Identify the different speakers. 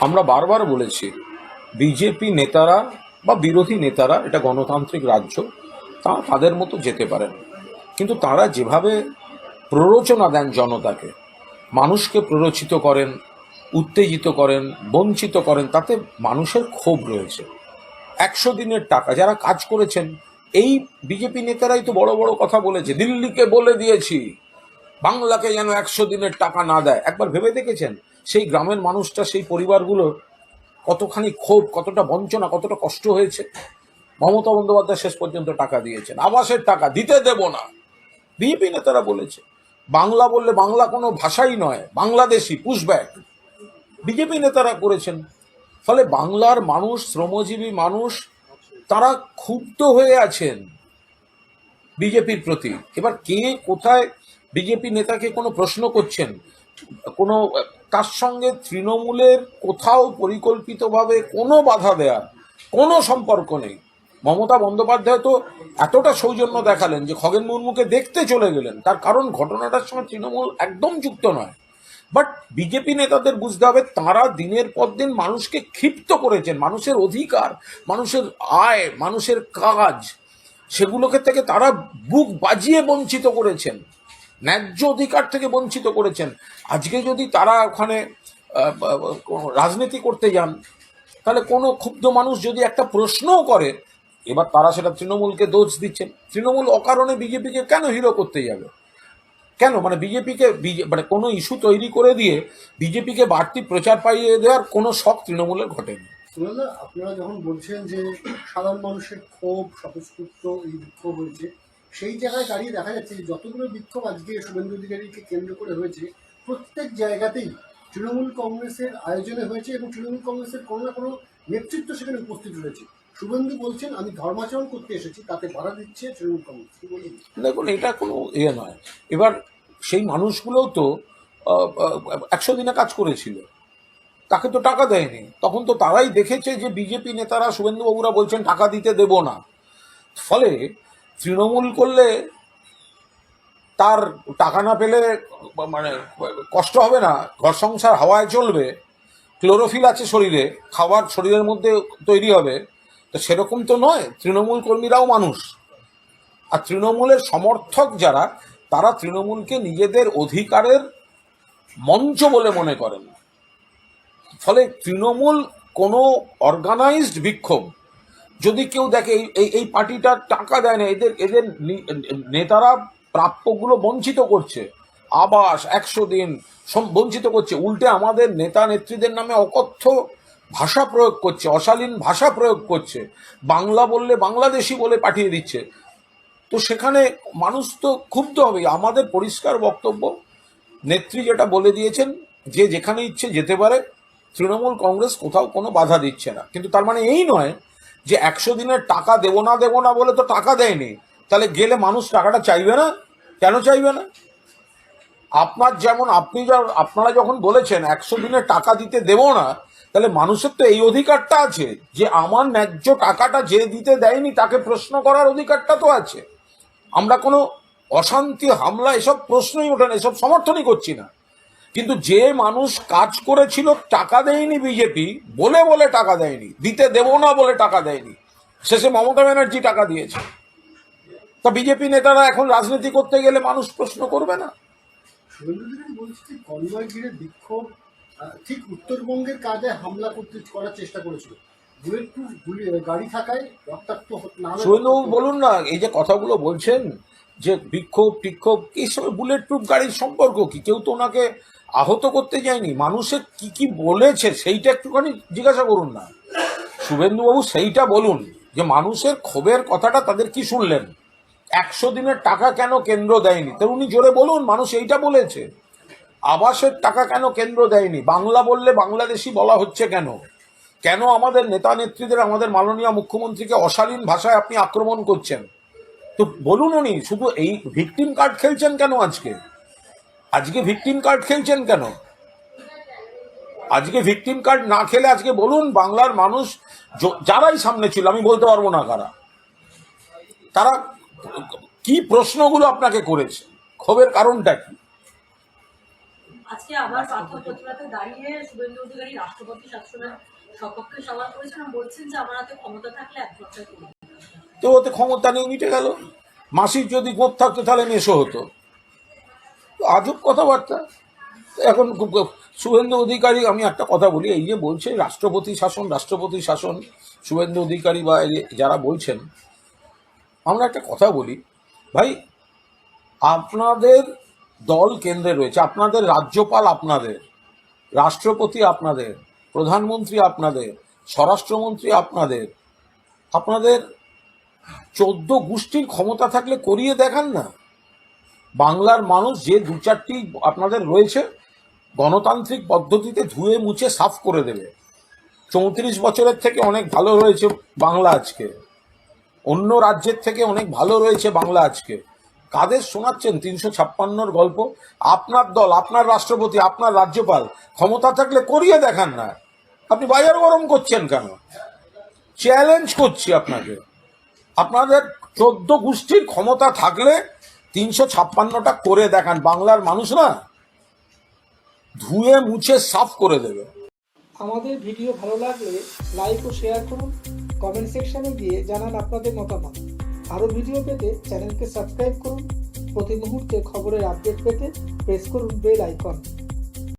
Speaker 1: আমরা বারবার বলেছি, বিজেপি নেতারা বা বিরোধী নেতারা, এটা গণতান্ত্রিক রাজ্য, তা তাদের মতো যেতে পারেন। কিন্তু তারা যেভাবে প্ররোচনা দেন জনতাকে, মানুষকে প্ররোচিত করেন, উত্তেজিত করেন, বঞ্চিত করেন, তাতে মানুষের ক্ষোভ রয়েছে। একশো দিনের টাকা যারা কাজ করেছেন, এই বিজেপি নেতারাই তো বড় বড় কথা বলেছে, দিল্লিকে বলে দিয়েছি, বাংলাকে যেন একশো দিনের টাকা না দেয়। একবার ভেবে দেখেছেন? সেই গ্রামের মানুষটা, সেই পরিবারগুলোর কতখানি ক্ষোভ, কতটা বঞ্চনা, কতটা কষ্ট হয়েছে। মমতা বন্দ্যোপাধ্যায় শেষ পর্যন্ত টাকা দিয়েছেন, আবাসের টাকা দিতে দেব না। বিজেপি নেতারা বলেছে, বাংলা বললে বাংলা কোনো ভাষাই নয় বাংলাদেশি পুশব্যাক বিজেপি নেতারা করেছেন, ফলে বাংলার মানুষ, শ্রমজীবী মানুষ, তারা ক্ষুব্ধ হয়ে আছেন বিজেপির প্রতি। এবার কে কোথায় বিজেপি নেতাকে কোনো প্রশ্ন করছেন? কোনো, তার সঙ্গে তৃণমূলের কোথাও পরিকল্পিতভাবে কোনো বাধা দেওয়ার কোনো সম্পর্ক নেই। মমতা বন্দ্যোপাধ্যায় তো এতটা সৌজন্য দেখালেন যে খগেন মুর্মুকে দেখতে চলে গেলেন। তার কারণ ঘটনাটার সঙ্গে তৃণমূল একদম যুক্ত নয়। বাট বিজেপি নেতাদের বুঝতে হবে, তারা দিনের পর দিন মানুষকে ক্ষিপ্ত করেছেন। মানুষের অধিকার, মানুষের আয়, মানুষের কাজ, সেগুলোকে থেকে তারা বুক বাজিয়ে বঞ্চিত করেছেন। ন্যায্য অধিকার থেকে বঞ্চিত করেছেন। আজকে যদি তারা ওখানে রাজনীতি করতে যান, তাহলে কোনো ক্ষুব্ধ মানুষ যদি একটা প্রশ্নও করে, এবার তারা সেটা তৃণমূলকে দোষ দিচ্ছেন তৃণমূল অকারণে বিজেপিকে কেন হিরো করতে যাবে? কেন? মানে বিজেপিকে মানে কোনো ইস্যু তৈরি করে দিয়ে বিজেপিকে বাড়তি প্রচার পাইয়ে দেওয়ার কোনো শখ তৃণমূলের ঘটেনি।
Speaker 2: আপনারা যখন বলছেন যে সাধারণ মানুষের ক্ষোভ, স্বতঃস্ফূর্ত এই বিক্ষোভ হয়েছে সেই জায়গায় দাঁড়িয়ে দেখা যাচ্ছে যে যতগুলো বিক্ষোভ আজকে শুভেন্দু অধিকারীকে কেন্দ্র করে হয়েছে, প্রত্যেক জায়গাতেই তৃণমূল কংগ্রেসের আয়োজনে হয়েছে এবং তৃণমূল কংগ্রেসের কোনো না কোনো নেতৃত্ব সেখানে উপস্থিত রয়েছে। শুভেন্দু বলছেন, আমি ধর্মাচরণ করতে এসেছি, তাতে বাধা দিচ্ছে তৃণমূল কংগ্রেস।
Speaker 1: দেখুন, এটা কোনো ইয়ে নয়। এবার সেই মানুষগুলোও তো একশো দিনে কাজ করেছিল। তাকে তো টাকা দেয়নি। তখন তো তারাই দেখেছে যে বিজেপি নেতারা শুভেন্দুবাবুরা বলছেন, টাকা দিতে দেব না। ফলে তৃণমূল করলে তার টাকা না পেলে মানে কষ্ট হবে না, ঘর সংসার হাওয়ায় চলবে ক্লোরোফিল আছে শরীরে, খাবার শরীরের মধ্যে তৈরি হবে, তো সেরকম তো নয়, তৃণমূল কর্মীরাও মানুষ। আর তৃণমূলের সমর্থক যারা, তারা তৃণমূলকে নিজেদের অধিকারের মঞ্চ বলে মনে করেন। ফলে তৃণমূল কোনো অর্গানাইজড বিক্ষোভ যদি কেউ দেখে এই- এই পার্টিটা টাকা দেয় না, এদের এদের নেতারা প্রাপ্যগুলো বঞ্চিত করছে। আবাস, একশো দিন বঞ্চিত করছে। উল্টে আমাদের নেতা নেত্রীদের নামে অকথ্য ভাষা প্রয়োগ করছে, অশালীন ভাষা প্রয়োগ করছে। বাংলা বললে বাংলাদেশি বলে পাঠিয়ে দিচ্ছে। তো সেখানে মানুষ তো ক্ষুব্ধ হবে। আমাদের পরিষ্কার বক্তব্য, নেত্রী যেটা বলে দিয়েছেন, যে যেখানে ইচ্ছে যেতে পারে, তৃণমূল কংগ্রেস কোথাও কোনো বাধা দিচ্ছে না। কিন্তু তার মানে এই নয় যে একশো দিনের টাকা দেবো না দেবো না বলে তো টাকা দেয়নি, তাহলে গেলে মানুষ টাকাটা চাইবে না? কেন চাইবে না? আপনার যেমন আপনি যা আপনারা যখন বলেছেন একশো দিনের টাকা দিতে দেবো না, তাহলে মানুষের তো এই অধিকারটা আছে যে আমার ন্যায্য টাকাটা যে দিতে দেয়নি তাকে প্রশ্ন করার অধিকারটা তো আছে। আমরা কোনো অশান্তি, হামলা, এসব প্রশ্নই ওঠে না, এসব সমর্থনই করছি না। কিন্তু যে মানুষ কাজ করেছিল টাকা দেয়নি বিজেপি বলে বলে টাকা দেয়নি দিতে দেবো না বলে টাকা দেয়নি শেষে মমতা ব্যানার্জি টাকা দিয়েছে। তা বিজেপি নেতারা এখন রাজনীতি করতে গেলে মানুষ প্রশ্ন করবে না।
Speaker 2: কনভয় ঘিরে বিক্ষোভ ঠিক উত্তরবঙ্গের কাজে হামলা করতে করার চেষ্টা করেছিল। গাড়ি থাকায় রক্তাক্ত
Speaker 1: বলুন না এই যে কথাগুলো বলছেন যে বিক্ষোভ টিক্ষোভ এই সময় বুলেট প্রুফ গাড়ির সম্পর্ক কি? কেউ তো ওনাকে আহত করতে যায়নি মানুষের কি কি বলেছে সেইটা একটুখানি জিজ্ঞাসা করুন না। শুভেন্দুবাবু সেইটা বলুন যে মানুষের ক্ষোভের কথাটা তাদের কি শুনলেন? একশো দিনের টাকা কেন কেন্দ্র দেয়নি? তো উনি জোরে বলুন, মানুষ এইটা বলেছে। আবাসের টাকা কেন কেন্দ্র দেয়নি? বাংলা বললে বাংলাদেশি বলা হচ্ছে কেন? কেন আমাদের নেতা নেত্রীদের, আমাদের মাননীয় মুখ্যমন্ত্রীকে অশালীন ভাষায় আপনি আক্রমণ করছেন? তো বলুন উনি, শুধু এই ভিকটিম কার্ড খেলছেন কেন আজকে? আজকে ভিকটিম কার্ড খেলছেন কেন? আজকে ভিকটিম কার্ড না খেলে আজকে বলুন বাংলার মানুষ যারাই সামনে ছিল আমি বলতে পারব না কারা। তারা কি প্রশ্নগুলো আপনাকে করেছে? ক্ষোভের কারণটা কি?
Speaker 3: আজকে আবার পার্থ দাঁড়িয়ে শুভেন্দু অধিকারী রাষ্ট্রপতি শাসনের সপক্ষে সওয়াল করেছেন বলছেন যে আমার হাতে ক্ষমতা থাকলে এক বছর
Speaker 1: তো ওতে ক্ষমতা নেই মিটে গেল। মাসির যদি গোপ থাকতো তাহলে মেশো হতো। আজব কথাবার্তা। এখন শুভেন্দু অধিকারী, আমি একটা কথা বলি, এই যে বলছে রাষ্ট্রপতি শাসন রাষ্ট্রপতি শাসন, শুভেন্দু অধিকারী বা যারা বলছেন, আমরা একটা কথা বলি, ভাই, আপনাদের দল কেন্দ্রে রয়েছে, আপনাদের রাজ্যপাল আপনাদের, রাষ্ট্রপতি আপনাদের, প্রধানমন্ত্রী আপনাদের, স্বরাষ্ট্রমন্ত্রী আপনাদের আপনাদের চোদ্দ গোষ্ঠীর ক্ষমতা থাকলে করিয়ে দেখান না। বাংলার মানুষ যে দু চারটি আপনাদের রয়েছে, গণতান্ত্রিক পদ্ধতিতে ধুয়ে মুছে সাফ করে দেবে। চৌত্রিশ বছরের থেকে অনেক ভালো রয়েছে বাংলা আজকে। অন্য রাজ্যের থেকে অনেক ভালো রয়েছে বাংলা আজকে। কাদের শোনাচ্ছেন তিনশো ছাপ্পান্নর গল্প? আপনার দল, আপনার রাষ্ট্রপতি, আপনার রাজ্যপাল, ক্ষমতা থাকলে করিয়ে দেখান না। আপনি বাজার গরম করছেন কেন? চ্যালেঞ্জ করছি আপনাকে। আপনাদের চোদ্দ গোষ্ঠীর ক্ষমতা থাকলে তিনশো ছাপ্পান্নটা করে দেখান, বাংলার মানুষ না ধুয়ে মুছে সাফ করে দেবে।
Speaker 4: আমাদের ভিডিও ভালো লাগলে লাইক ও শেয়ার করুন, কমেন্ট সেকশনে গিয়ে জানান আপনাদের মতামত। আরও ভিডিও পেতে চ্যানেলকে সাবস্ক্রাইব করুন, প্রতি মুহূর্তে খবরের আপডেট পেতে প্রেস করুন বেল আইকন।